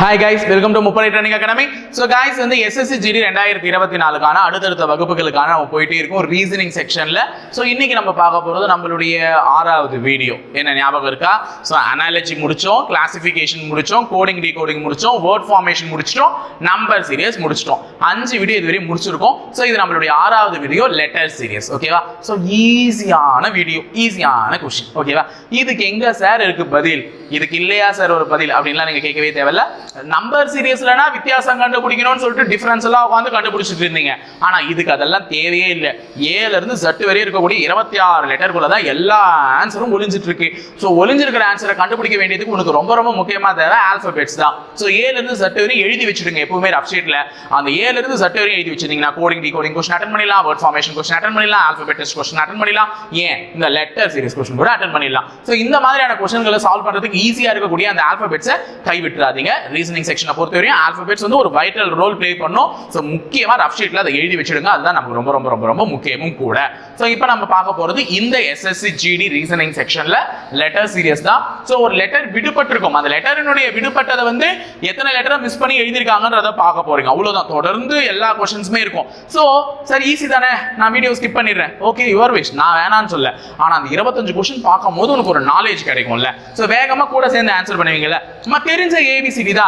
Hi guys welcome to Muppadai training academy so guys வந்து SSC GD ரெண்டாயிரத்தி இருபத்தி நாலுக்கான அடுத்தடுத்த வகுப்புகளுக்கான நம்ம போயிட்டே இருக்கோம் ரீசனிங் செக்ஷனில் ஸோ இன்னைக்கு நம்ம பார்க்க போகிறது நம்மளுடைய ஆறாவது வீடியோ என்ன ஞாபகம் இருக்கா? ஸோ அனாலஜி முடிச்சோம் கிளாசிஃபிகேஷன் முடிச்சோம் கோடிங் டிகோடிங் முடிச்சோம் வேர்ட் ஃபார்மேஷன் முடிச்சிட்டோம் நம்பர் சீரியஸ் முடிச்சிட்டோம். அஞ்சு வீடியோ இதுவரையும் முடிச்சிருக்கோம். ஸோ இது நம்மளுடைய ஆறாவது வீடியோ லெட்டர் சீரியஸ் ஓகேவா ஸோ ஈஸியான வீடியோ ஈஸியான கொஷின் ஓகேவா இதுக்கு எங்கே சார் இருக்கு பதில்? இதுக்கு இல்லையா சார் ஒரு பதில்? அப்படின்லாம் நீங்கள் கேட்கவே தேவையில்ல. நம்பர் சீரியஸ்லனா வித்தியாசம் கண்டுபிடிக்கணும்னு சொல்லிட்டு டிஃபரன்ஸ் எல்லாம் உட்காந்து கண்டுபிடிச்சிட்டு இருந்தீங்க. ஆனா இதுக்கு அதெல்லாம் தேவையே இல்லை. ஏல இருந்து சட்டு வரையும் இருக்கக்கூடிய இருபத்தி ஆறு லெட்டருக்குள்ள தான் எல்லா ஆன்சரும் ஒளிஞ்சிட்டு இருக்கு. ஸோ ஒளிஞ்சிருக்கிற ஆன்சரை கண்டுபிடிக்க வேண்டியதுக்கு உனக்கு ரொம்ப ரொம்ப முக்கியமா தேவை ஆல்பபெட்ஸ் தான். ஸோ ஏல இருந்து சட்டு வரையும் எழுதி வச்சிருங்க எப்பவுமே ரஃப் ஷீட்ல அந்த ஏல இருந்து ஜட்டு வரையும் எழுதி வச்சிருந்தீங்கன்னா coding decoding question attend பண்ணிடலாம். வேர்ட் ஃபார்மேஷன் கொஸ்டின் அட்டன் பண்ணலாம் ஆல்பபெட் டெஸ்ட் கொஸ்டின் அட்டன் பண்ணலாம் ஏன்? இந்த லெட்டர் சீரிஸ் கொஸ்டின் கூட அட்டன் பண்ணிடலாம். ஸோ இந்த மாதிரியான கொஸ்டின்களை சால்வ் பண்றதுக்கு ஈஸியா இருக்கக்கூடிய அந்த ஆல்பபெட்ஸை கைவிட்டுறாதீங்க. ரீசனிங் செக்ஷனை பொறுத்த வரையும் ஆல்பபெட்ஸ் வந்து ஒரு வைட்டல் ரோல் ப்ளே பண்ணும். ஸோ முக்கியமாக ரஃப் ஷீட்டில் அதை எழுதி வச்சிடுங்க. அதுதான் நமக்கு ரொம்ப ரொம்ப ரொம்ப ரொம்ப முக்கியமும் கூட. ஸோ இப்போ நம்ம பார்க்க போறது இந்த எஸ்எஸ்சி ஜிடி ரீசனிங் செக்ஷனில் லெட்டர் சீரியஸ் தான். ஸோ ஒரு லெட்டர் விடுபட்டிருக்கும். அந்த லெட்டரினுடைய விடுபட்டதை வந்து எத்தனை லெட்டரை மிஸ் பண்ணி எழுதியிருக்காங்கன்றத பார்க்க போறீங்க. அவ்வளோதான் தொடர்ந்து எல்லா கொஷின்ஸுமே இருக்கும். ஸோ சரி ஈஸி தானே. நான் வீடியோ ஸ்கிப் பண்ணிடுறேன். ஓகே யுவர் விஷ் நான் வேணான்னு சொல்ல ஆனால் அந்த இருபத்தஞ்சு கொஸ்டின் பார்க்கும்போது உனக்கு ஒரு நாலேஜ் கிடைக்கும்ல. ஸோ வேகமாக கூட சேர்ந்து ஆன்சர் பண்ணுவீங்கல்ல. நம்ம தெரிஞ்ச ஏபிசிடி தான்.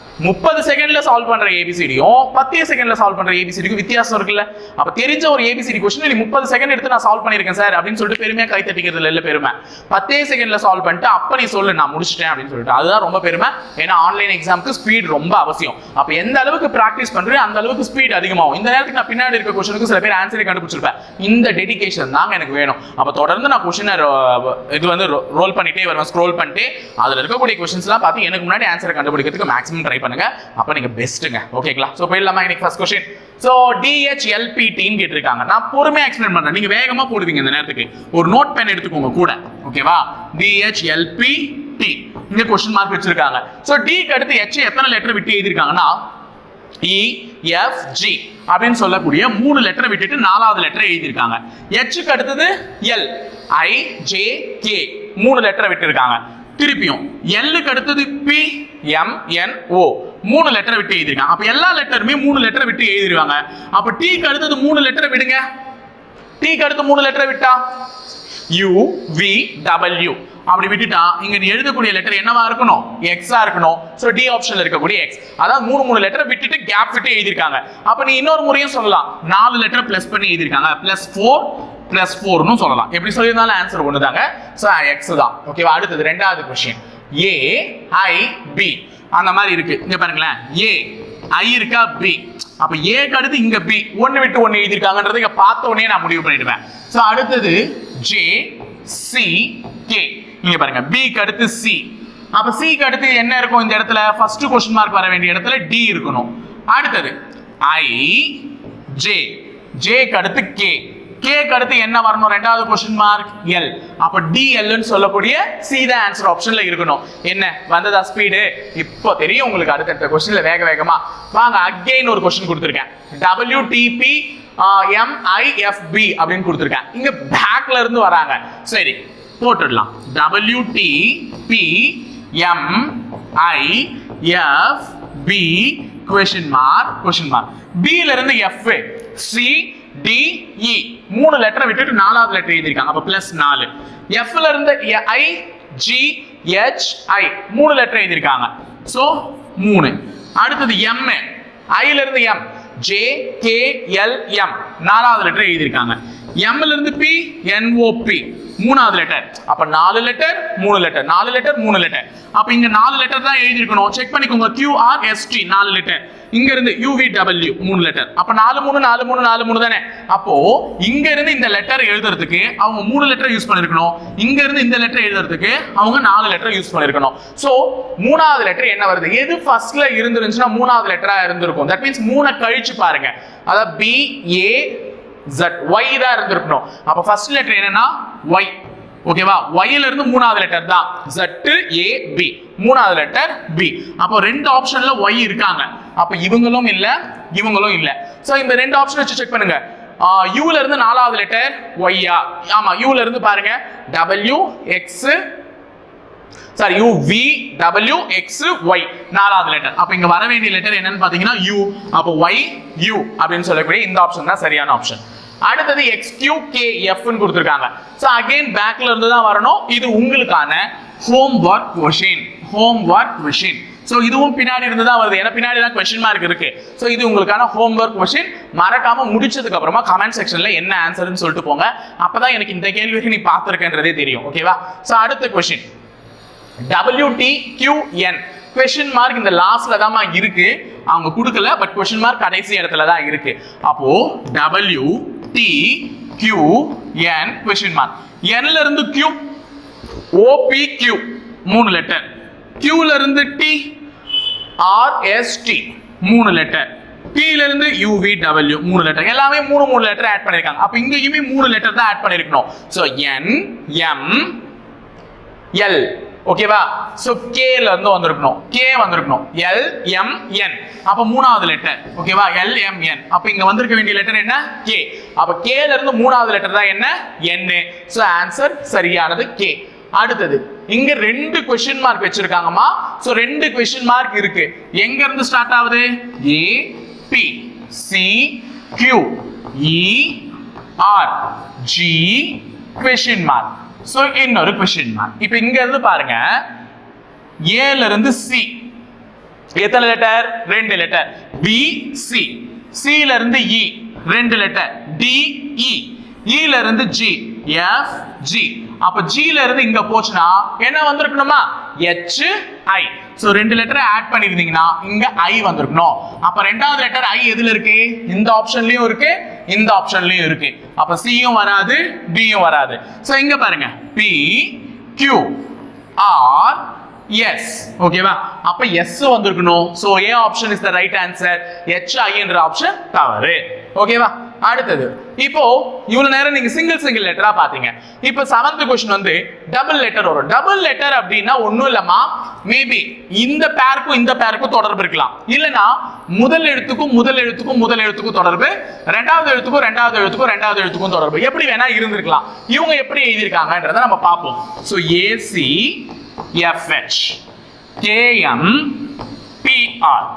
முப்பது செகண்ட்ல சால்வ் பண்ற ஏபிசிடியும் பத்தே செகண்ட்ல சால்வ் பண்ற ஏபிசிடிக்கும் வித்தியாசம் இருக்குல்ல. அப்ப தெரிஞ்ச ஒரு ஏபிசிடி கொஸ்டின் நீ முப்பது செகண்ட் எடுத்து நான் சால்வ் பண்ணிருக்கேன் சார் அப்படின்னு சொல்லிட்டு பெருமையா கை தட்டிக்கிறது இல்ல பெருமை. பத்தே செகண்ட்ல சால்வ் பண்ணிட்டு அப்ப நீ சொல்லு நான் முடிச்சிட்டேன் அப்படின்னு சொல்லிட்டு. அதுதான் ரொம்ப பெருமை. ஏன்னா ஆன்லைன் எக்ஸாமுக்கு ஸ்பீட் ரொம்ப அவசியம். அப்ப எந்த அளவுக்கு பிராக்டிஸ் பண்றேன் அந்த அளவுக்கு ஸ்பீட் அதிகமாகும். இந்த நேரத்துக்கு நான் பின்னாடி இருக்க கொஸ்டினுக்கு சில பேர் ஆன்சரை கண்டுபிடிச்சிருப்பேன். இந்த டெடிகேஷன் தாங்க எனக்கு வேணும். அப்ப தொடர்ந்து நான் கொஸ்டினை இது வந்து ரோல் பண்ணிட்டே வருவேன். ஸ்க்ரோல் பண்ணிட்டு அதுல இருக்கக்கூடிய கொஸ்டின்ஸ்லாம் பார்த்து எனக்கு முன்னாடி ஆன்சரை கண்டுபிடிக்கிறதுக்கு மேக்ஸிமம் ட்ரை பண்ணுங்க. அப்ப நீங்க பெஸ்ட்டுங்க ஓகேங்களா ஸோ போயிடலாமா? இன்னைக்கு ஃபர்ஸ்ட் கொஸ்டின் ஸோ டிஹெச்எல்பிடின்னு கேட்டிருக்காங்க. நான் பொறுமையாக எக்ஸ்பிளைன் பண்றேன். நீங்க வேகமா போடுவீங்க இந்த நேரத்துக்கு. ஒரு நோட் பென் எடுத்துக்கோங்க கூட. ஓகேவா டிஹெச்எல்பி டி இங்க கொஸ்டின் மார்க் வச்சிருக்காங்க. ஸோ டிக்கு அடுத்து எச் எத்தனை லெட்டர் விட்டு எழுதியிருக்காங்கன்னா இ எஃப் ஜி அப்படின்னு சொல்லக்கூடிய மூணு லெட்டரை விட்டுட்டு நாலாவது லெட்டரை எழுதியிருக்காங்க. எச்சுக்கு அடுத்தது எல் ஐ ஜே கே மூணு லெட்டரை விட்டுருக்காங்க. திருப்பியும். எல்லுக்கு அடுத்தது பி எம் என் ஓ மூணு லெட்டரை விட்டு எழுதிருக்காங்க அப்ப எல்லா லெட்டருமே மூணு லெட்டரை விட்டு எழுதிருவாங்க. அப்ப டீக்கு அடுத்தது மூணு லெட்டரை விடுங்க. டீக்கு அடுத்து மூணு லெட்டரை விட்டா? யூ வி டபிள்யூ அப்படி விட்டுட்டா இங்க நீ எழுதக்கூடிய லெட்டர் என்னவா இருக்கணும்? எக்ஸா இருக்கணும். ஸோ டி ஆப்ஷன்ல இருக்கக்கூடிய எக்ஸ் அதாவது மூணு மூணு லெட்டர் விட்டுட்டு கேப் விட்டு எழுதிருக்காங்க. அப்ப நீ இன்னொரு முறையும் சொல்லலாம். நாலு லெட்டர் பிளஸ் பண்ணி எழுதிருக்காங்க. பிளஸ் ஃபோர் பிளஸ் ஃபோர்னு சொல்லலாம். எப்படி சொல்லியிருந்தாலும் ஆன்சர் ஒன்று தாங்க ஸோ எக்ஸ் தான். ஓகேவா அடுத்தது ரெண்டாவது கொஸ்டின் ஏ ஐ பி அந்த மாதிரி இருக்கு. இங்க பாருங்களேன். ஏ ஐ இருக்கா? பி அப்ப ஏக்கு அடுத்து இங்க பி ஒன்னு விட்டு ஒன்னு எழுதிருக்காங்கன்றதை இங்க பார்த்த உடனே நான் முடிவு பண்ணிடுவேன். ஸோ அடுத்தது ஜே சி கே இங்க பாருங்க. பிக்கு அடுத்து சி அப்ப சிக்கு அடுத்து என்ன இருக்கும் இந்த இடத்துல? ஃபர்ஸ்ட் கொஸ்டின் மார்க் வர வேண்டிய இடத்துல டி இருக்கணும். அடுத்தது ஐ ஜே ஜேக்கு அடுத்து கே கேக்கு அடுத்து என்ன வரணும்? ரெண்டாவது கொஸ்டின் மார்க் எல் அப்ப டி எல்னு சொல்லக்கூடிய சி ஆன்சர் ஆப்ஷன்ல இருக்கணும். என்ன? வந்ததா ஸ்பீடு இப்போ தெரியும் உங்களுக்கு அடுத்தடுத்த கொஸ்டின்ல வேக வேகமா. வாங்க அகைன் ஒரு கொஸ்டின் கொடுத்துருக்கேன். டபிள்யூ டிபி எம்ஐஎஃப்பி அப்படின்னு கொடுத்துருக்கேன். இங்க பேக்ல இருந்து வராங்க. சரி போட்டுடலாம். W D P M I F P question mark question mark பில இருந்து எஃப் சி டிஇ e. மூணு லெட்டரை விட்டுட்டு நாலாவது லெட்டர் எழுதிருக்காங்க அப்ப பிளஸ் நாலு. எஃப்ல இருந்து ஐ ஜி ஹெச் ஐ மூணு லெட்டர் எழுதிருக்காங்க சோ மூணு. அடுத்தது எம் ஐல இருந்து M J K L M நாலாவது லெட்டர் எழுதியிருக்காங்க. எம்ல இருந்து பி என்ஓபி மூணாவது லெட்டர் அப்ப நாலு லெட்டர் மூணு லெட்டர் நாலு லெட்டர் மூணு லெட்டர் அப்ப இங்க நாலு லெட்டர் தான் எழுதிருக்கணும் செக் பண்ணிக்கோங்க. கியூஆர் எஸ்டி நாலு லெட்டர் இங்க இருந்து யூவி டபிள்யூ மூணு லெட்டர் அப்ப நாலு மூணு நாலு மூணு நாலு மூணு தானே? அப்போ இங்க இருந்து இந்த லெட்டர் எழுதுறதுக்கு அவங்க மூணு லெட்டர் யூஸ் பண்ணிருக்கணும். இங்க இருந்து இந்த லெட்டர் எழுதுறதுக்கு அவங்க நாலு லெட்டர் யூஸ் பண்ணிருக்கணும். சோ மூணாவது லெட்டர் என்ன வருது? எது ஃபர்ஸ்ட்ல இருந்துருந்துச்சுன்னா மூணாவது லெட்டரா இருந்திருக்கும். தட் மீன்ஸ் மூணை கழிச்சு பாருங்க. அதாவது பி ஏ ஜட் ஒய் தான் இருந்திருக்கணும். அப்ப ஃபர்ஸ்ட் லெட்டர் என்னன்னா ஒய் ஓகேவா ஒய்ல இருந்து மூணாவது லெட்டர் தான். ஜட்டு ஏ பி மூணாவது லெட்டர் பி அப்போ ரெண்டு ஆப்ஷன்ல ஒய் இருக்காங்க. அப்ப இவங்களும் இல்ல இவங்களும் இல்ல. சோ இந்த ரெண்டு ஆப்ஷன் வச்சு செக் பண்ணுங்க. யூல இருந்து நாலாவது லெட்டர் ஒய்யா ஆமா யூல இருந்து பாருங்க. W X sorry U V W X Y நாலாவது லெட்டர் அப்ப இங்க வர வேண்டிய லெட்டர் என்னன்னு பாத்தீங்கன்னா யூ அப்போ ஒய் யூ அப்படின்னு சொல்லக்கூடிய இந்த ஆப்ஷன் தான் சரியான ஆப்ஷன் அடுத்தது எக்ஸ் கியூ கே எஃப்னு கொடுத்துருக்காங்க. ஸோ அகைன் பேக்ல இருந்து தான் வரணும். இது உங்களுக்கான homework question homework question so இதுவும் பின்னாடி இருந்து தான் வருது. ஏன்னா பின்னாடி தான் கொஸ்டின் மார்க் இருக்கு. ஸோ இது உங்களுக்கான ஹோம் ஒர்க் கொஷின் மறக்காம முடிச்சதுக்கு அப்புறமா கமெண்ட் செக்ஷன்ல என்ன ஆன்சர்னு சொல்லிட்டு போங்க. அப்பதான் எனக்கு இந்த கேள்விக்கு நீ பார்த்துருக்கன்றதே தெரியும். ஓகேவா ஸோ அடுத்த கொஷின் WTQN கொஸ்டின் மார்க் இந்த லாஸ்ட்ல தான் இருக்கு. அவங்க கொடுக்கல பட் கொஸ்டின் மார்க் கடைசி இடத்துல தான் இருக்கு. அப்போ W D Q N question mark என்ல இருந்து கியூ ஓபி கியூ மூணு லெட்டர் கியூல இருந்து டி R மூணு லெட்டர் T இருந்து யூவி டபிள்யூ மூணு லெட்டர் எல்லாமே மூணு மூணு லெட்டர் ஆட் பண்ணிருக்காங்க. அப்ப இங்கேயுமே மூணு லெட்டர் தான் ஆட் பண்ணிருக்கணும். சோ என் எம் எல் ஓகேவா சோ கேல இருந்து வந்திருக்கணும். கே வந்திருக்கணும். எல் எம் என் அப்ப மூணாவது லெட்டர் ஓகேவா எல் எம் என் அப்ப இங்க வந்திருக்க வேண்டிய லெட்டர் என்ன? கே அப்ப கேல இருந்து மூணாவது லெட்டர் தான் என்ன? என் சோ ஆன்சர் சரியானது கே அடுத்தது இங்க ரெண்டு கொஸ்டின் மார்க் வச்சிருக்காங்கம்மா. சோ ரெண்டு கொஸ்டின் மார்க் இருக்கு. எங்க இருந்து ஸ்டார்ட் ஆகுது? A B C Q E R G question mark so இன்னொரு கொஷின் இப்போ இங்கேருந்து பாருங்க. ஏல இருந்து சி எத்தனை லெட்டர் ரெண்டு லெட்டர் பி சி சில இருந்து இ ரெண்டு லெட்டர் டி இ இல இருந்து ஜி எஃப் ஜி அப்ப ஜில இருந்து இங்க போச்சுன்னா என்ன வந்திருக்கணுமா? எச் ஐ ஸோ ரெண்டு லெட்டர் ஆட் பண்ணியிருந்தீங்கன்னா இங்க ஐ வந்திருக்கணும். அப்ப ரெண்டாவது லெட்டர் ஐ எதுல இருக்கு? இந்த ஆப்ஷன்லயும் இருக்கு. இந்த ஆப்ஷன்லயும் இருக்கு. அப்ப சியும் வராது பியும் வராது. சோ இங்க பாருங்க. பி கியூ ஆர் எஸ் ஓகேவா அப்ப எஸ் வந்திருக்கணும். So A option is the right answer H ஐன்ற option தவறு. ஓகேவா அடுத்தது இப்போ இவ்வளவு நேரம் நீங்க சிங்கிள் சிங்கிள் லெட்டரா பாத்தீங்க இப்போ செவன்த் கொஸ்டின் வந்து டபுள் லெட்டர் வரும். டபுள் லெட்டர் அப்படின்னா ஒண்ணும் இல்லம்மா. மேபி இந்த பேருக்கும் இந்த பேருக்கும் தொடர்பு இருக்கலாம். இல்லனா முதல் எழுத்துக்கும் முதல் எழுத்துக்கும் முதல் எழுத்துக்கும் தொடர்பு ரெண்டாவது எழுத்துக்கும் ரெண்டாவது எழுத்துக்கும் ரெண்டாவது எழுத்துக்கும் தொடர்பு. எப்படி வேணா இருந்திருக்கலாம். இவங்க எப்படி எழுதியிருக்காங்கன்றத நம்ம பார்ப்போம். So AC FH KM PR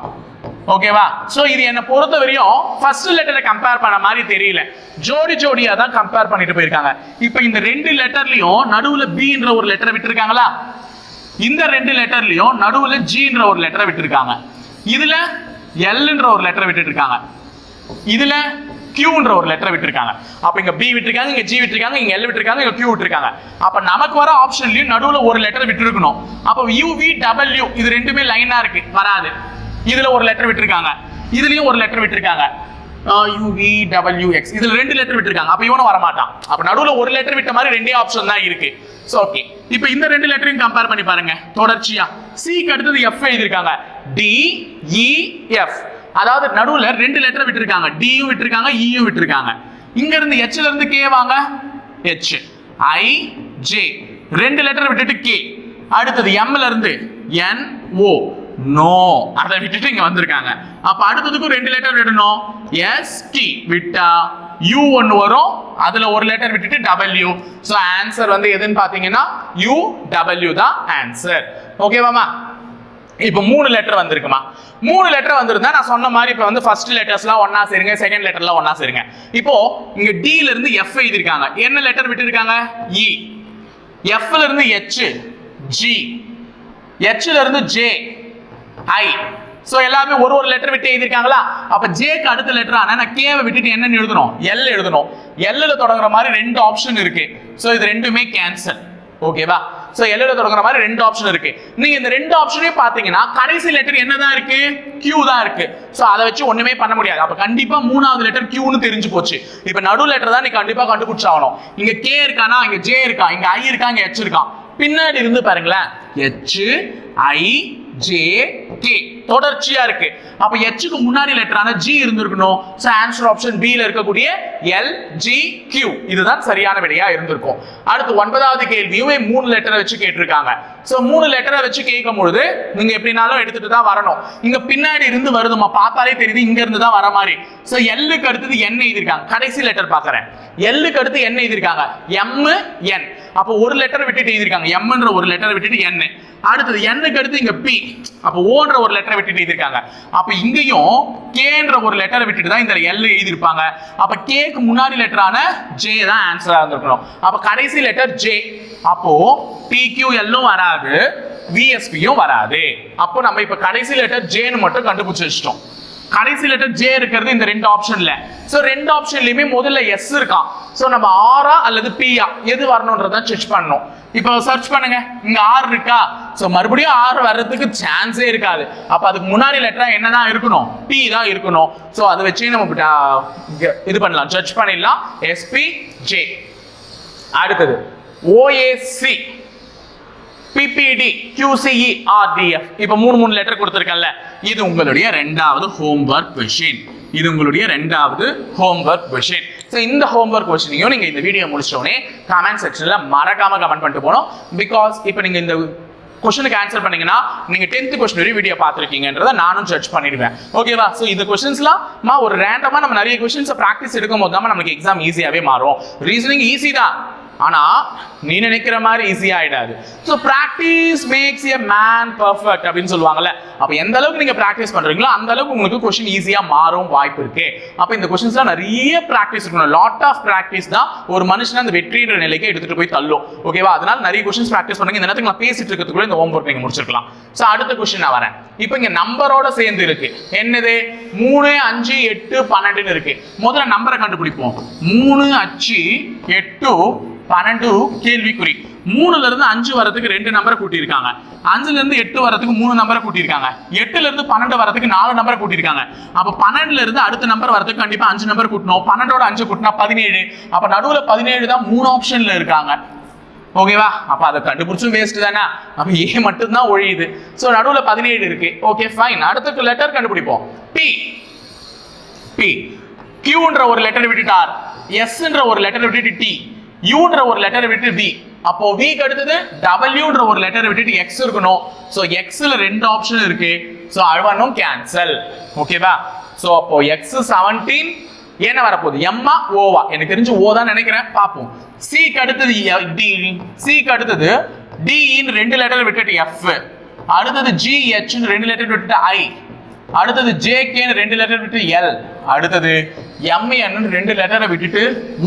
ஓகேவா சோ இது என்ன பொறுத்த வரையும் ஃபர்ஸ்ட் லெட்டரை கம்பேர் பண்ண மாதிரி தெரியல. ஜோடி ஜோடியா தான் கம்பேர் பண்ணிட்டு போயிருக்காங்க. இப்போ இந்த ரெண்டு லெட்டர்லயும் நடுவுல பின்ற ஒரு லெட்டரை விட்டுருக்காங்களா? இந்த ரெண்டு லெட்டர்லயும் நடுவுல ஜின்ற ஒரு லெட்டரை விட்டுருக்காங்க. இதுல எல்ன்ற ஒரு லெட்டரை விட்டுட்டு இருக்காங்க இதுல கியூன்ற ஒரு லெட்டர் விட்டுருக்காங்க. அப்ப இங்க பி விட்டுருக்காங்க இங்க ஜி விட்டுருக்காங்க இங்க எல் விட்டுருக்காங்க இங்க கியூ விட்டுருக்காங்க. அப்ப நமக்கு வர ஆப்ஷன்லயும் நடுவுல ஒரு லெட்டர் விட்டுருக்கணும். அப்ப யூ வி டபிள்யூ இது ரெண்டுமே லைனா இருக்கு. வராது. இதுல ஒரு லெட்டர் விட்டுருக்காங்க. இதுலயும் ஒரு லெட்டர் விட்டுருக்காங்க. யூ டபிள்யூ எக்ஸ் இதுல ரெண்டு லெட்டர் விட்டுருக்காங்க. அப்ப இவனும் வரமாட்டான். அப்ப நடுவுல ஒரு லெட்டர் விட்ட மாதிரி ரெண்டே ஆப்ஷன் தான் இருக்கு. சோ ஓகே இப்போ இந்த ரெண்டு லெட்டரையும் கம்பேர் பண்ணி பாருங்க. தொடர்ச்சியா. சிக்கு அடுத்தது எஃப் எழுதிருக்காங்க டி இ e, எஃப் அதாவது நடுவுல ரெண்டு லெட்டர் விட்டுருக்காங்க. டியும் விட்டுருக்காங்க இயும் e விட்டுருக்காங்க. இங்க இருந்து ஹெச்ல இருந்து கே வாங்க? ஹெச் ஐ ஜே ரெண்டு லெட்டர் விட்டுட்டு கே அடுத்தது எம்ல இருந்து என் ஓ நோ அதை விட்டுட்டு இங்க வந்திருக்காங்க. அப்ப அடுத்ததுக்கும் ரெண்டு லெட்டர் விடணும். எஸ் டி விட்டா யூ ஒன்னு வரும். அதுல ஒரு லெட்டர் விட்டுட்டு டபிள்யூ சோ ஆன்சர் வந்து எதுன்னு பாத்தீங்கன்னா யூ டபிள்யூ தான் ஆன்சர் ஓகேவாமா இப்போ மூணு லெட்டர் வந்திருக்குமா? மூணு லெட்டர் வந்திருந்தா நான் சொன்ன மாதிரி இப்போ வந்து ஃபர்ஸ்ட் லெட்டர்ஸ்லாம் ஒன்னா சேருங்க செகண்ட் லெட்டர்லாம் ஒன்னா சேருங்க. இப்போ இங்க டில இருந்து எஃப் எழுதிருக்காங்க என்ன லெட்டர் விட்டுருக்காங்க? E. இ எஃப்ல இருந்து எச் ஜி ஹெச்ல இருந்து ஜே ஐ ஸோ எல்லாமே ஒரு ஒரு லெட்டர் விட்டு எழுதிருக்காங்களா அப்போ ஜேக்கு அடுத்த லெட்டர் ஆனால் நான் கேவை விட்டுட்டு என்னன்னு எழுதணும்? எல் எழுதணும். எல்லில் தொடங்குற மாதிரி ரெண்டு ஆப்ஷன் இருக்கு. ஸோ இது ரெண்டுமே கேன்சல் ஓகேவா ஸோ எல்லில் தொடங்குற மாதிரி ரெண்டு ஆப்ஷன் இருக்கு. நீங்க இந்த ரெண்டு ஆப்ஷனையும் பார்த்தீங்கன்னா கடைசி லெட்டர் என்னதான் இருக்கு? கியூ தான் இருக்கு. ஸோ அதை வச்சு ஒண்ணுமே பண்ண முடியாது. அப்போ கண்டிப்பா மூணாவது லெட்டர் கியூன்னு தெரிஞ்சு போச்சு. இப்போ நடு லெட்டர் தான் நீ கண்டிப்பா கண்டுபிடிச்சாகணும். இங்க கே இருக்கானா? இங்க ஜே இருக்கா? இங்க ஐ இருக்கா? இங்க ஹெச் இருக்கான் பின்னாடி இருந்து பாருங்களேன். ஹெச் ஐ ஜே கே தொடர்ச்சியா இருக்கு. அப்ப எச்சுக்கு முன்னாடி லெட்டரான ஜி இருந்திருக்கணும். ஸோ ஆன்சர் ஆப்ஷன் பி ல இருக்கக்கூடிய எல் ஜி கியூ இதுதான் சரியான விடையா இருந்திருக்கும். அடுத்து ஒன்பதாவது கேள்வியுமே மூணு லெட்டரை வச்சு கேட்டிருக்காங்க. ஸோ மூணு லெட்டரை வச்சு கேட்கும் பொழுது நீங்க எப்படினாலும் எடுத்துட்டு தான் வரணும். இங்க பின்னாடி இருந்து வருதுமா பார்த்தாலே தெரியுது இங்க இருந்து தான் வர மாதிரி. ஸோ எல்லுக்கு அடுத்தது என்ன எழுதிருக்காங்க கடைசி லெட்டர் பாக்குறேன் எல்லுக்கு அடுத்து என்ன எழுதிருக்காங்க எம் என் அப்போ ஒரு லெட்டரை விட்டுட்டு எழுதிருக்காங்க எம்ன்ற ஒரு லெட்டரை விட்டுட்டு என் அடுத்தது எண்ணுக்கு அடுத்து இங்க பி அப்போ ஓன்ற ஒரு லெட்டர் விட்டுட்டு எழுதியிருக்காங்க. அப்ப இங்கேயும் கேன்ற ஒரு லெட்டரை விட்டுட்டு தான் இந்த எல் எழுதியிருப்பாங்க. அப்ப கேக்கு முன்னாடி லெட்டரான ஜே தான் ஆன்சரா இருந்திருக்கணும். அப்ப கடைசி லெட்டர் ஜே அப்போ டிக்யூ எல்லும் வராது விஎஸ்பியும் வராது. அப்போ நம்ம இப்ப கடைசி லெட்டர் ஜேன்னு மட்டும் கண்டுபிடிச்சு வச்சிட்டோம். கடைசி லெட்டர் ஜே இருக்கிறது இந்த ரெண்டு ஆப்ஷன்ல சோ ரெண்டு ஆப்ஷன்லயுமே முதல்ல எஸ் இருக்கான் சோ நம்ம ஆரா அல்லது பியா எது வரணும்ன்றத செக் பண்ணணும். இப்போ சர்ச் பண்ணுங்க. இங்க ஆர் இருக்கா? சோ மறுபடியும் ஆர் வர்றதுக்கு சான்ஸே இருக்காது. அப்ப அதுக்கு முன்னாடி லெட்டரா என்னதான் இருக்கணும்? டி தான் இருக்கணும். சோ அதை வச்சு நம்ம இது பண்ணலாம். சர்ச் பண்ணிடலாம். எஸ்பி ஜே அடுத்தது O A C P P T Q C E R T F இப்போ மூணு மூணு லெட்டர் கொடுத்துருக்கல்ல இது உங்களுடைய ரெண்டாவது ஹோம்ஒர்க் கொஷின் இது உங்களுடைய ரெண்டாவது ஹோம்ஒர்க் கொஷின் ஸோ இந்த ஹோம்ஒர்க் கொஸ்டினையும் நீங்கள் இந்த வீடியோ முடிச்சோடனே கமெண்ட் செக்ஷனில் மறக்காம கமெண்ட் பண்ணிட்டு போகணும். பிகாஸ் இப்போ நீங்கள் இந்த கொஸ்டினுக்கு ஆன்சர் பண்ணீங்கன்னா நீங்க டென்த் கொஸ்டின் வரையும் வீடியோ பார்த்துருக்கீங்கன்றத நானும் ஜட்ஜ் பண்ணிடுவேன். ஓகேவா ஸோ இந்த கொஸ்டின்ஸ்லாம் மா ஒரு ரேண்டமா நம்ம நிறைய கொஸ்டின்ஸை ப்ராக்டிஸ் எடுக்கும் போது தான் நமக்கு எக்ஸாம் ஈஸியாகவே மாறும். ரீசனிங் ஈஸி தான். ஆனா நீ நினைக்கிற மாதிரி easy ஆயிடாது. So practice makes a man perfect அப்படின்னு சொல்லுவாங்கல்ல. அப்போ எந்த அளவுக்கு நீங்க ப்ராக்டிஸ் பண்றீங்களோ அந்த அளவுக்கு உங்களுக்கு கொஸ்டின் ஈஸியா மாறும் வாய்ப்பு இருக்கு. அப்போ இந்த கொஸ்டின்ஸ்லாம் நிறைய ப்ராக்டிஸ் இருக்கணும். லாட் ஆஃப் ப்ராக்டிஸ் தான் ஒரு மனுஷன் அந்த வெற்றின்ற நிலைக்கு எடுத்துட்டு போய் தள்ளும். ஓகேவா அதனால நிறைய கொஸ்டின்ஸ் ப்ராக்டிஸ் பண்ணுங்க. இந்த நேரத்துக்கு நான் பேசிட்டு இருக்கிறதுக்குள்ள இந்த ஹோம் ஒர்க் நீங்க முடிச்சிருக்கலாம். ஸோ அடுத்த கொஸ்டின் நான் வரேன். இப்போ இங்க நம்பரோட சேர்ந்து இருக்கு. என்னது? மூணு அஞ்சு எட்டு பன்னெண்டுன்னு இருக்கு. முதல்ல நம்பரை கண்டுபிடிப்போம். மூணு அச்சு எட்டு பன்னெண்டு கேள்விக்குறி. மூணுல இருந்து அஞ்சு வரதுக்கு ரெண்டு நம்பரை கூட்டியிருக்காங்க. அஞ்சுல இருந்து எட்டு வரதுக்கு மூணு நம்பரை கூட்டியிருக்காங்க. எட்டுல இருந்து பன்னெண்டு வரதுக்கு நாலு நம்பரை கூட்டியிருக்காங்க. அப்ப பன்னெண்டுல இருந்து அடுத்த நம்பர் வரதுக்கு கண்டிப்பா அஞ்சு நம்பர் கூட்டணும். பன்னெண்டோட அஞ்சு கூட்டினா பதினேழு. அப்ப நடுவுல பதினேழு தான் மூணு ஆப்ஷன்ல இருக்காங்க. ஓகேவா அப்ப அதை கண்டுபிடிச்சும் வேஸ்ட் தானே? அப்ப ஏ மட்டும்தான் ஒழியுது. சோ நடுவுல பதினேழு இருக்கு. ஓகே ஃபைன் அடுத்த லெட்டர் கண்டுபிடிப்போம். பி பி கியூன்ற ஒரு லெட்டர் விட்டுட்டார். எஸ்ன்ற ஒரு லெட்டர் விட்டுட்டு டி யூன்ற ஒரு லெட்டர் விட்டு வி அப்போ விக்கு அடுத்தது டபிள்யூன்ற ஒரு லெட்டர் விட்டுட்டு எக்ஸ் இருக்கணும். ஸோ எக்ஸ்ல ரெண்டு ஆப்ஷன் இருக்கு. ஸோ அழுவனும் கேன்சல் ஓகேவா ஸோ அப்போ எக்ஸ் செவன்டீன் என்ன வரப்போகுது? எம்மா ஓவா எனக்கு தெரிஞ்சு ஓ தான் நினைக்கிறேன். பார்ப்போம். சிக்கு அடுத்தது e, டி சிக்கு அடுத்தது டின்னு ரெண்டு லெட்டர் விட்டுட்டு எஃப் அடுத்தது ஜி ஹெச்னு ரெண்டு லெட்டர் விட்டுட்டு ஐ அடுத்தது ஜேகேன்னு ரெண்டு லெட்டர் விட்டு எல் அடுத்தது எம்ஏன்னு ரெண்டு லெட்டரை விட்டுட்டு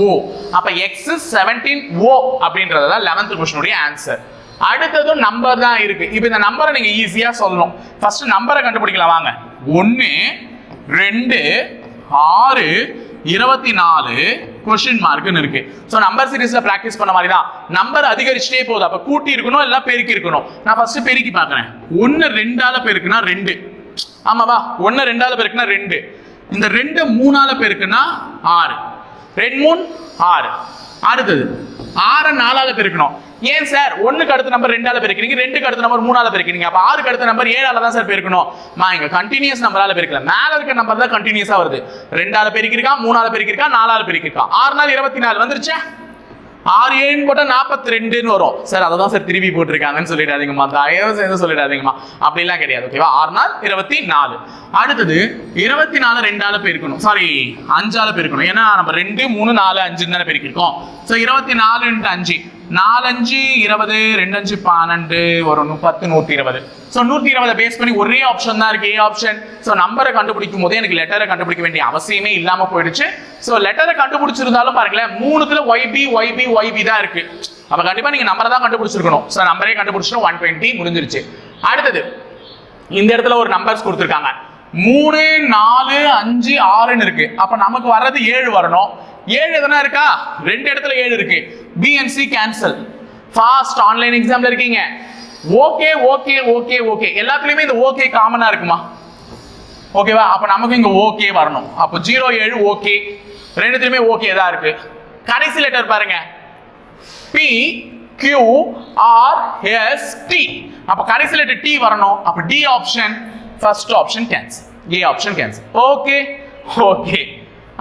ஓ அப்ப எக்ஸ் செவன்டீன் ஓ அப்படின்றது தான் லெவன்த் கொஸ்டினுடைய ஆன்சர் அடுத்ததும் நம்பர் தான் இருக்கு. இப்போ இந்த நம்பரை நீங்க ஈஸியா சொல்லணும். ஃபர்ஸ்ட் நம்பரை கண்டுபிடிக்கலாம். வாங்க. ஒன்று ரெண்டு ஆறு இருபத்தி நாலு கொஸ்டின் மார்க்னு இருக்கு. ஸோ நம்பர் சீரீஸ்ல ப்ராக்டிஸ் பண்ண மாதிரி தான் நம்பர் அதிகரிச்சுட்டே போகுது. அப்போ கூட்டி இருக்கணும் இல்லை பெருக்கி இருக்கணும். நான் ஃபர்ஸ்ட் பெருக்கி பார்க்குறேன். ஒன்று ரெண்டால பெருக்குனா ரெண்டு. ஆமாவா? ஒன்று ரெண்டால பெருக்குனா ரெண்டு. இந்த ரெண்டு மூணால பெருக்குனா ஆறு. ரெண்டு மூணு ஆறு. அடுத்தது ஆறை நாலால பெருக்கணும். ஏன் சார்? ஒன்றுக்கு அடுத்த நம்பர் ரெண்டால பெருக்கிறீங்க ரெண்டுக்கு அடுத்த நம்பர் மூணால பெருக்கிறீங்க. அப்போ ஆறுக்கு அடுத்த நம்பர் ஏழால தான் சார் பெருக்கணும். மா இங்கே கண்டினியூஸ் நம்பரால பெருக்கல. மேலே இருக்க நம்பர் தான் கண்டினியூஸாக வருது. ரெண்டால பெருக்கிருக்கா மூணால பெருக்கிருக்கா நாலால பெருக்கிருக்கா ஆறு நாள் இருபத்தி நாலு வந்துருச்சா? ஆறு ஏழுன்னு போட்டால் நாற்பத்தி ரெண்டுன்னு வரும். சார் அதை தான் சார் திருப்பி போட்டிருக்காங்கன்னு சொல்லிடாதீங்கம்மா. தயவு செய்து சொல்லிடாதீங்கம்மா. அப்படிலாம் கிடையாது ஓகேவா? ஆறு நாள் இருபத்தி நாலு. அடுத்தது இருபத்தி நாலு ரெண்டால பெருக்கணும். சாரி அஞ்சால பெருக்கணும். ஏன்னா நம்ம ரெண்டு மூணு நாலு அஞ்சுன்னு தானே பெருக்கிருக்கோம் ஸோ இருபத்தி நாலு அஞ்சு. நாலஞ்சு இருபது ரெண்டஞ்சு பன்னெண்டு ஒரு முப்பத்து நூற்றி இருபது. ஸோ நூற்றி இருபதை பேஸ் பண்ணி ஒரே ஆப்ஷன் தான் இருக்கு. ஏ ஆப்ஷன் ஸோ நம்பரை கண்டுபிடிக்கும் போதே எனக்கு லெட்டரை கண்டுபிடிக்க வேண்டிய அவசியமே இல்லாமல் போயிடுச்சு. ஸோ லெட்டரை கண்டுபிடிச்சிருந்தாலும் பாருங்களேன் மூணுத்துல ஒய்பி ஒய்பி ஒய்பி தான் இருக்கு. அப்போ கண்டிப்பாக நீங்கள் நம்பரை தான் கண்டுபிடிச்சிருக்கணும். ஸோ நம்பரே கண்டுபிடிச்சிடும் ஒன் டுவெண்ட்டி முடிஞ்சிருச்சு. அடுத்தது இந்த இடத்துல ஒரு நம்பர்ஸ் கொடுத்துருக்காங்க. மூணு நாலு அஞ்சு ஆறுன்னு இருக்கு. அப்ப நமக்கு வர்றது ஏழு வரணும். ஏழு எதனா இருக்கா? ரெண்டு இடத்துல ஏழு இருக்கு. பிஎன்சி கேன்சல் ஃபாஸ்ட் ஆன்லைன் எக்ஸாம்ல இருக்கீங்க. ஓகே ஓகே ஓகே ஓகே எல்லாத்துலயுமே இந்த ஓகே காமனா இருக்குமா? ஓகேவா அப்ப நமக்கு இங்க ஓகே வரணும். அப்போ ஜீரோ ஏழு ஓகே ரெண்டுத்துலயுமே ஓகே தான் இருக்கு. கடைசி லெட்டர் பாருங்க. P Q R S T அப்ப கடைசி லெட்டர் டி வரணும். அப்ப T option first option cancel A option cancel okay okay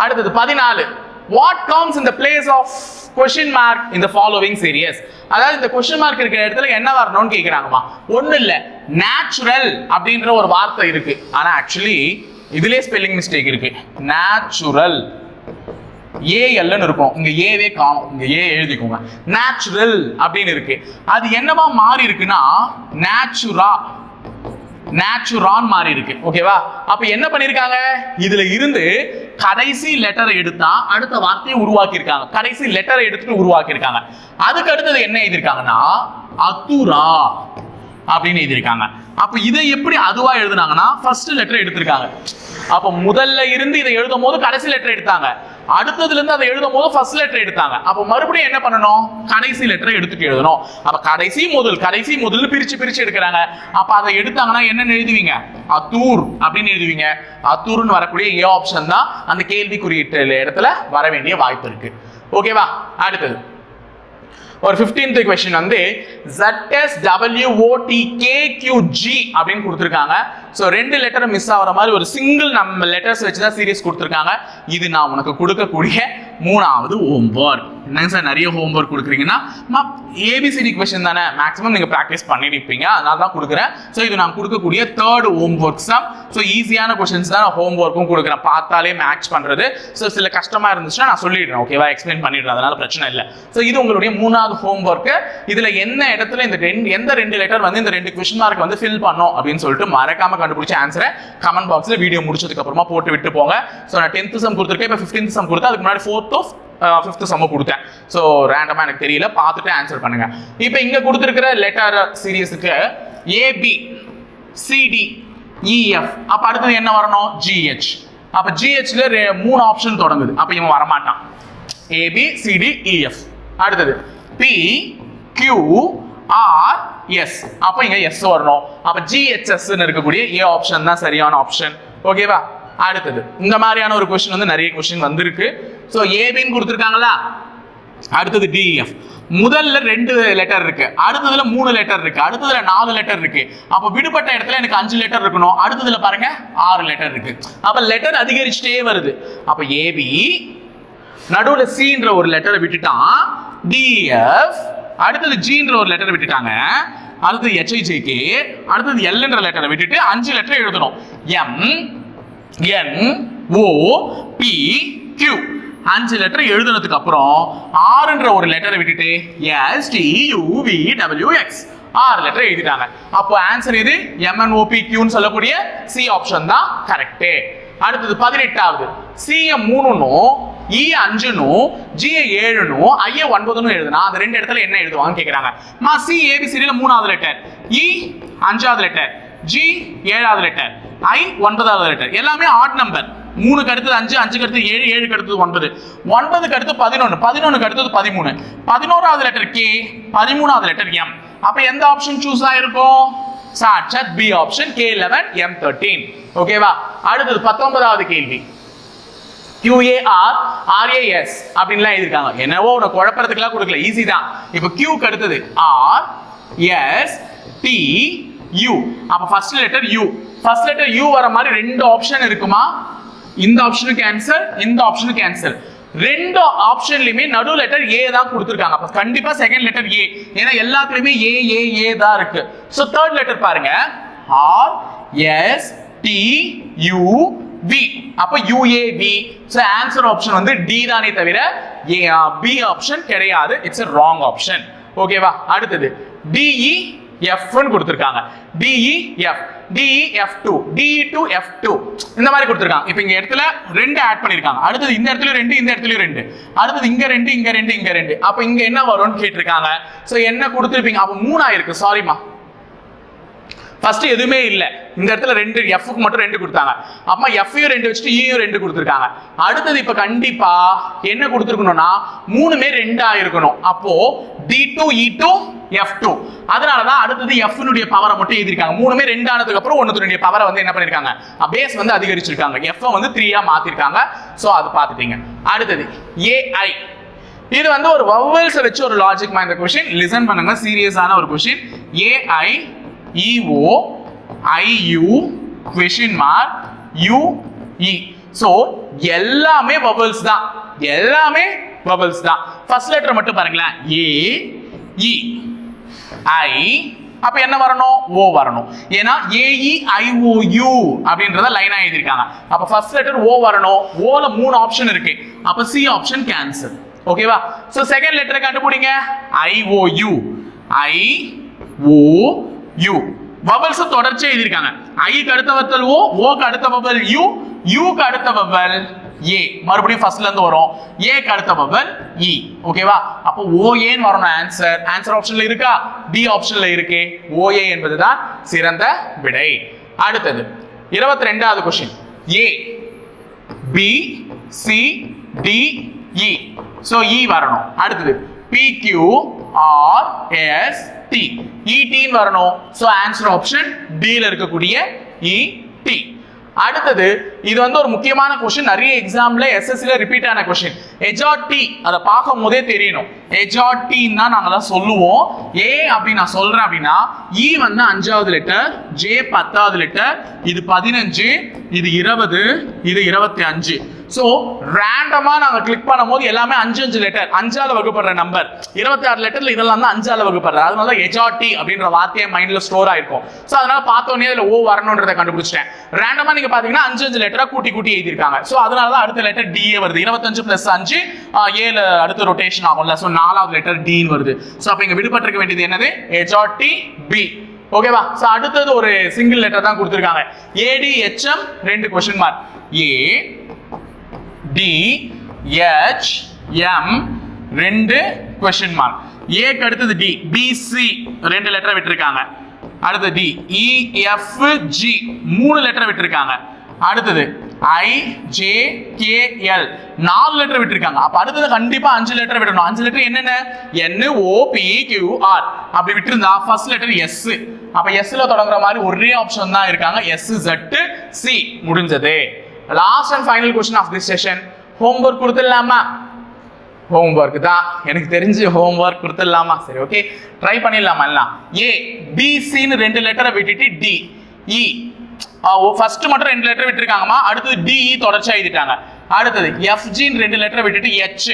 அடுத்தது பதினாலு. வாட் கம்ஸ் இந்த பிளேஸ் ஆஃப் கொஷின் மார்க் இந்த ஃபாலோவிங் சீரியஸ் அதாவது இந்த கொஷின் மார்க் இருக்கிற இடத்துல என்ன வரணும்னு கேட்குறாங்கம்மா ஒன்றும் இல்லை. நேச்சுரல் அப்படின்ற ஒரு வார்த்தை இருக்கு. ஆனால் ஆக்சுவலி இதுலேயே ஸ்பெல்லிங் மிஸ்டேக் இருக்கு. நேச்சுரல் ஏஎல்னு இருக்கும். இங்க ஏவே காணும் இங்க ஏ எழுதிக்கோங்க. நேச்சுரல் அப்படின்னு இருக்கு. அது என்னவா மாறி இருக்குன்னா நேச்சுரா நேச்சுரான் மாறி இருக்கு. ஓகேவா அப்ப என்ன பண்ணிருக்காங்க? இதுல இருந்து கடைசி லெட்டரை எடுத்தா அடுத்த வார்த்தையை உருவாக்கியிருக்காங்க. கடைசி லெட்டரை எடுத்துட்டு உருவாக்கியிருக்காங்க. அதுக்கு அடுத்தது என்ன எழுதியிருக்காங்கன்னா அத்துரா அப்படின்னு எழுதியிருக்காங்க. அப்ப இதை எப்படி அதுவா எழுதுனாங்கன்னா ஃபர்ஸ்ட் லெட்டர் எடுத்திருக்காங்க. அப்ப முதல்ல இருந்து இதை எழுதும் போது கடைசி லெட்டர் எடுத்தாங்க. அடுத்ததுல இருந்து அதை எழுதும் போது ஃபர்ஸ்ட் லெட்டர் எடுத்தாங்க. அப்ப மறுபடியும் என்ன பண்ணணும்? கடைசி லெட்டரை எடுத்துட்டு எழுதணும். அப்ப கடைசி முதல் கடைசி முதல் பிரிச்சு பிரிச்சு எடுக்கிறாங்க. அப்ப அதை எடுத்தாங்கன்னா என்ன எழுதுவீங்க? அத்தூர் அப்படின்னு எழுதுவீங்க. அத்தூர்னு வரக்கூடிய ஏ ஆப்ஷன் தான் அந்த கேள்வி குறியீட்டு இடத்துல வர வேண்டிய வாய்ப்பு இருக்கு. ஓகேவா அடுத்தது. ஒரு 15th கொஸ்டின் வந்து ZSWOTKQG அப்படின்னு கொடுத்துருக்காங்க. ஸோ ரெண்டு லெட்டர் மிஸ் ஆகிற மாதிரி ஒரு சிங்கிள் நம்ம லெட்டர்ஸ் வச்சு தான் சீரியஸ் கொடுத்துருக்காங்க. இது நான் உனக்கு கொடுக்கக்கூடிய மூணாவது ஹோம்ஒர்க் என்னங்க சார் நிறைய homework கொடுக்குறீங்கன்னா A B C D question தானே. மேக்ஸிமம் நீங்கள் ப்ராக்டிஸ் பண்ணிருப்பீங்க. அதனால தான் கொடுக்குறேன். ஸோ இது நான் கொடுக்கக்கூடிய தேர்ட் ஹோம்ஒர்க்ஸ் தான் ஸோ ஈஸியான கொஷின்ஸ் தான் நான் ஹோம்ஒர்க்கும் கொடுக்குறேன். பார்த்தாலே மேட்ச் பண்ணுறது ஸோ சில கஷ்டமாக இருந்துச்சுன்னா நான் சொல்லிடுறேன். ஓகேவா எக்ஸ்பிளைன் பண்ணிடுறேன். அதனால பிரச்சனை இல்லை. ஸோ இது உங்களுடைய மூணாவது ஹோம் ஒர்க்கு இதில் என்ன இடத்துல இந்த ரெண்டு எந்த ரெண்டு லெட்டர் வந்து இந்த ரெண்டு கொஷின் மார்க் வந்து ஃபில் பண்ணோம் அப்படின்னு சொல்லிட்டு மறக்காம கண்டுபிடிச்ச ஆன்சரை கமெண்ட் பாக்ஸில் வீடியோ முடிச்சதுக்கு அப்புறமா போட்டு விட்டு போங்க. ஸோ நான் டென்த் சம் கொடுத்துருக்கேன். இப்போ ஃபிஃப்டீன்த் சம் கொடுத்து அதுக்கு முன்னாடி ஃபோர்த் ஆஃப் ஃபிஃப்த்து சம்ம கொடுத்தேன். ஸோ ரேண்டமாக எனக்கு தெரியல. பார்த்துட்டு ஆன்சர் பண்ணுங்கள் இப்போ இங்கே கொடுத்துருக்கிற letter சீரியஸுக்கு A B C D E F e, அப்போ அடுத்தது என்ன வரணும்? ஜிஹெச் அப்போ ஜிஹெச்ல மூணு ஆப்ஷன் தொடங்குது. அப்போ இவன் வரமாட்டான். A B C D E F அடுத்தது பி கியூ ஆர் எஸ் அப்போ இங்கே எஸ் வரணும். அப்போ ஜிஹெச்எஸ்ன்னு இருக்கக்கூடிய ஏ ஆப்ஷன் தான் சரியான ஆப்ஷன் ஓகேவா அடுத்தது இந்த மாதிரியான ஒரு கொஸ்டின் வந்து நிறைய கொஸ்டின் வந்திருக்கு. ஸோ ஏபின்னு கொடுத்துருக்காங்களா? அடுத்தது டிஎஃப் முதல்ல ரெண்டு லெட்டர் இருக்கு. அடுத்ததுல மூணு லெட்டர் இருக்கு. அடுத்ததுல நாலு லெட்டர் இருக்கு. அப்போ விடுபட்ட இடத்துல எனக்கு அஞ்சு லெட்டர் இருக்கணும். அடுத்ததுல பாருங்க ஆறு லெட்டர் இருக்கு. அப்ப லெட்டர் அதிகரிச்சுட்டே வருது. அப்ப ஏபி நடுவில் சின்ற ஒரு லெட்டரை விட்டுட்டான் டிஎஃப் அடுத்தது ஜின்ற ஒரு லெட்டரை விட்டுட்டாங்க. அடுத்தது ஹெச்ஐஜேகே அடுத்தது எல்ன்ற லெட்டரை விட்டுட்டு அஞ்சு லெட்டர் எழுதணும். M N O P Q அஞ்சு லெட்டர் எழுதுனதுக்கு அப்புறம் ஆறுன்ற ஒரு லெட்டரை விட்டுட்டு S T U W X ஆறு லெட்டர் எழுதிட்டாங்க. அப்போ ஆன்சர் இது எம்என்ஓபி கியூன்னு சொல்லக்கூடிய சி ஆப்ஷன் தான் கரெக்டு அடுத்தது பதினெட்டாவது. சிஎம் மூணுன்னும் e இ அஞ்சுனும் ஜிஏ ஏழுனும் ஐஏ ஒன்பதுன்னு எழுதுனா அந்த ரெண்டு இடத்துல என்ன எழுதுவாங்கன்னு கேட்குறாங்க மா சி ஏபிசிடியில் மூணாவது லெட்டர் இ e, அஞ்சாவது லெட்டர் ஜி ஏழாவது லெட்டர் ஐ ஒன்பதாவது லெட்டர் எல்லாமே ஆட் நம்பர் மூணுக்கு அடுத்தது அஞ்சு அஞ்சுக்கு அடுத்து ஏழு ஏழுக்கு அடுத்தது ஒன்பது. ஒன்பதுக்கு அடுத்து பதினொன்று பதினொன்றுக்கு அடுத்தது பதிமூணு. பதினோராவது லெட்டர் கே பதிமூணாவது லெட்டர் எம் அப்போ எந்த ஆப்ஷன் சூஸ் ஆயிருக்கும்? சாட்சாத் B option K eleven M thirteen ஓகேவா அடுத்தது பத்தொன்பதாவது கேள்வி. QAR ஆர்ஏஎஸ் அப்படின்லாம் எழுதிருக்காங்க என்னவோ உனக்கு குழப்பறதுக்குலாம் கொடுக்கல. ஈஸி தான். இப்போ Qக்கு அடுத்தது ஆர் எஸ் டி யூ அப்போ first letter U first letter U வர மாதிரி ரெண்டு ஆப்ஷன் இருக்குமா? இந்த ஆப்ஷனுக்கு கேன்சல் இந்த ஆப்ஷனுக்கு கேன்சல் ரெண்டு ஆப்ஷன்லயுமே நடு லெட்டர் ஏ தான் கொடுத்துருக்காங்க. அப்ப கண்டிப்பா செகண்ட் லெட்டர் ஏ ஏன்னா எல்லாத்துலயுமே ஏ ஏ ஏ தான் இருக்கு. சோ தேர்ட் லெட்டர் பாருங்க. R S T U V அப்ப U A V so answer option வந்து டி தானே தவிர ஏ பி ஆப்ஷன் கிடையாது. இட்ஸ் எ ராங் ஆப்ஷன் ஓகேவா அடுத்தது. டிஇ எஃப்னு e, கொடுத்துருக்காங்க. D E F e, D E F two D E two F two இந்த மாதிரி கொடுத்துருக்காங்க. இப்போ இங்க இடத்துல ரெண்டு ஆட் பண்ணிருக்காங்க. அடுத்தது இந்த இடத்துல ரெண்டு இந்த இடத்துல ரெண்டு. அடுத்தது இங்க ரெண்டு இங்க ரெண்டு இங்க ரெண்டு. அப்ப இங்க என்ன வரும்னு கேட்டிருக்காங்க. சோ என்ன கொடுத்துருப்பீங்க? அப்ப மூணாயிருக்கு. சாரிமா ஃபர்ஸ்ட் எதுவுமே இல்லை. இந்த இடத்துல ரெண்டு எஃப்க்கு மட்டும் ரெண்டு கொடுத்தாங்க. அம்மா எஃப்யும் ரெண்டு வச்சுட்டு e ஈயும் ரெண்டு கொடுத்துருக்காங்க. அடுத்தது இப்போ கண்டிப்பா என்ன கொடுத்துருக்கணும்னா மூணுமே ரெண்டா இருக்கணும். அப்போ D two E two F two அதனாலதான் அடுத்தது எஃப்னுடைய பவரை மட்டும் எழுதிருக்காங்க மூணுமே ரெண்டு ஆனதுக்கு அப்புறம் பவரை வந்து என்ன பண்ணிருக்காங்க பேஸ் வந்து அதிகரிச்சிருக்காங்க. எஃப் வந்து த்ரீயா மாத்திருக்காங்க. ஸோ அது பார்த்துட்டீங்க. அடுத்தது ஏஐ இது வந்து ஒரு வவல்ஸை வச்சு ஒரு லாஜிக் இந்த கொஷின் லிசன் பண்ணுங்க. சீரியஸான ஒரு question A I E O I U question mark U E so எல்லாமே பபிள்ஸ் தான். எல்லாமே பபிள்ஸ் தான். ஃபர்ஸ்ட் லெட்டர் மட்டும் பாருங்களேன். ஏ இ ஐ அப்ப என்ன வரணும்? ஓ வரணும். ஏன்னா ஏஇ ஐஓயு e, அப்படின்றத லைனா எழுதியிருக்காங்க. அப்ப ஃபர்ஸ்ட் லெட்டர் ஓ வரணும். ஓல மூணு ஆப்ஷன் இருக்கு. அப்ப சி ஆப்ஷன் கேன்சல் ஓகேவா ஸோ செகண்ட் லெட்டரை கண்டுபிடிங்க. I O U I O U vowels தொடர்ச்சியா எழுதியிருக்காங்க. ஐக்கு அடுத்த வத்தல் ஓ ஓக்கு அடுத்த வவல் யூ யூக்கு அடுத்த வவல் ஏ மறுபடியும் ஃபர்ஸ்ட்ல இருந்து வரும். ஏக்கு அடுத்த வவல் இ ஓகேவா அப்போ ஓ வரணும் ஆன்சர் ஆன்சர் ஆப்ஷன்ல இருக்கா? டி ஆப்ஷன்ல இருக்கே. ஓஏ என்பதுதான் சிறந்த விடை. அடுத்தது இருபத்தி ரெண்டாவது question A B C D E e. So E e வரணும். அடுத்தது P Q R S T இடின்னு வரணும். ஸோ ஆன்சர் ஆப்ஷன் டியில் இருக்கக்கூடிய இடி அடுத்தது இது வந்து ஒரு முக்கியமான கொஸ்டின் நிறைய எக்ஸாம்ல எஸ்எஸ்சில ரிப்பீட் ஆன கொஸ்டின் எஜாட்டி அதை பார்க்கும் போதே தெரியணும். எஜாட்டின்னு தான் நாங்களாம் சொல்லுவோம். ஏ அப்படி நான் சொல்றேன் அப்படின்னா இ வந்து அஞ்சாவது லிட்டர் ஜே பத்தாவது லிட்டர் இது பதினஞ்சு இது இருபது இது இருபத்தி அஞ்சு. ஸோ ரேண்டமாக நாங்கள் கிளிக் பண்ணும்போது எல்லாமே அஞ்சு அஞ்சு லெட்டர் அஞ்சால் வகுப்படுற நம்பர் இருபத்தி ஆறு லெட்டரில் இதெல்லாம் தான் அஞ்சால் வகுப்படுற அதனால எஜாட்டி அப்படின்ற வார்த்தையை மைண்டில் ஸ்டோர் ஆயிருக்கும். ஸோ அதனால பார்த்தோன்னே அதில் ஓ வரணுன்றதை கண்டுபிடிச்சிட்டேன். ரேண்டமாக நீங்கள் பார்த்தீங்கன்னா அஞ்சு அஞ்சு லெட்டராக கூட்டி கூட்டி எழுதியிருக்காங்க. ஸோ அதனால தான் அடுத்த லெட்டர் டிஏ வருது. இருபத்தஞ்சு ப்ளஸ் அஞ்சு ஏழு அடுத்த ரொட்டேஷன் ஆகும்ல. ஸோ நாலாவது லெட்டர் டின்னு வருது. ஸோ அப்போ இங்கே விடுபட்டிருக்க வேண்டியது என்னது? எஜாட்டி பி ஓகேவா ஸோ அடுத்தது ஒரு சிங்கிள் லெட்டர் தான் கொடுத்துருக்காங்க. ஏடி ஹெச்எம் ரெண்டு question mark A D H M ரெண்டு கொஸ்டின் மார்க் ஏக்கு அடுத்தது டி பிசி ரெண்டு லெட்டர் விட்டுருக்காங்க. அடுத்தது டி இஎஃப் ஜி மூணு லெட்டர் விட்டுருக்காங்க. அடுத்தது ஐ ஜே கே எல் நாலு லெட்டர் விட்டுருக்காங்க. அப்ப அடுத்தது கண்டிப்பா அஞ்சு லெட்டர் விடணும். அஞ்சு லெட்டர் என்னென்ன? N O P Q R அப்படி விட்டுருந்தா ஃபர்ஸ்ட் லெட்டர் எஸ் அப்ப எஸ்ல தொடங்குற மாதிரி ஒரே ஆப்ஷன் தான் இருக்காங்க. எஸ் ஜெட் சி முடிஞ்சது. Last and final question of this session homework கொடுத்துடலாமா? ஹோம்ஒர்க் தான். எனக்கு தெரிஞ்சு ஹோம்ஒர்க் கொடுத்துடலாமா? சரி ஓகே ட்ரை பண்ணிடலாமா எல்லாம்? ஏ பிசின்னு ரெண்டு லெட்டரை விட்டுட்டு டி இ ஃபர்ஸ்ட் மட்டும் ரெண்டு லெட்டர் விட்டுருக்காங்கம்மா. அடுத்தது டிஇ e தொடர்ச்சியாக எழுதிட்டாங்க அடுத்தது எஃப்ஜின்னு ரெண்டு லெட்டரை விட்டுட்டு எச்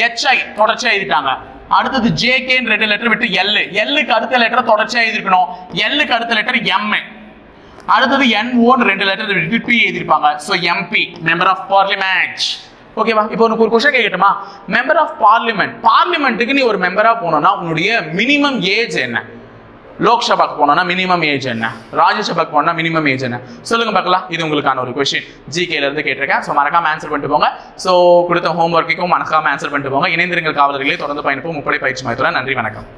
ஹெச்ஐ தொடர்ச்சியாக எழுதிட்டாங்க அடுத்தது ஜேகேன்னு ரெண்டு லெட்டர் விட்டு எல் எல்லுக்கு அடுத்த லெட்டர் தொடர்ச்சியாக எழுதிருக்கணும் எல்லுக்கு அடுத்த லெட்டர் எம் அடுத்தது என்ஓன்னு ரெண்டு லெட்டர் விட்டு பி எழுதியிருப்பாங்க. So M P member of parliament ஓகேவா இப்போ உனக்கு ஒரு கொஸ்டின் கேட்கட்டுமா? மெம்பர் ஆஃப் பார்லிமெண்ட் பார்லிமெண்ட்டுக்கு நீ ஒரு மெம்பராக போனோம்னா உன்னுடைய மினிமம் ஏஜ் என்ன? லோக்சபாக்கு போனோம்னா மினிமம் ஏஜ் என்ன? ராஜ்யசபாக்கு போனோம்னா மினிமம் ஏஜ் என்ன? சொல்லுங்க பார்க்கலாம். இது உங்களுக்கான ஒரு கொஸ்டின் ஜிகேலேருந்து கேட்டிருக்கேன். ஸோ மறக்காம ஆன்சர் பண்ணிட்டு போங்க. ஸோ கொடுத்த ஹோம் ஒர்க்குக்கும் மறக்காம ஆன்சர் பண்ணிட்டு போங்க. இணைந்திருங்கள் காவலர்களே. தொடர்ந்து பயணிப்போம். முப்படை பயிற்சி மையத்தில் நன்றி வணக்கம்.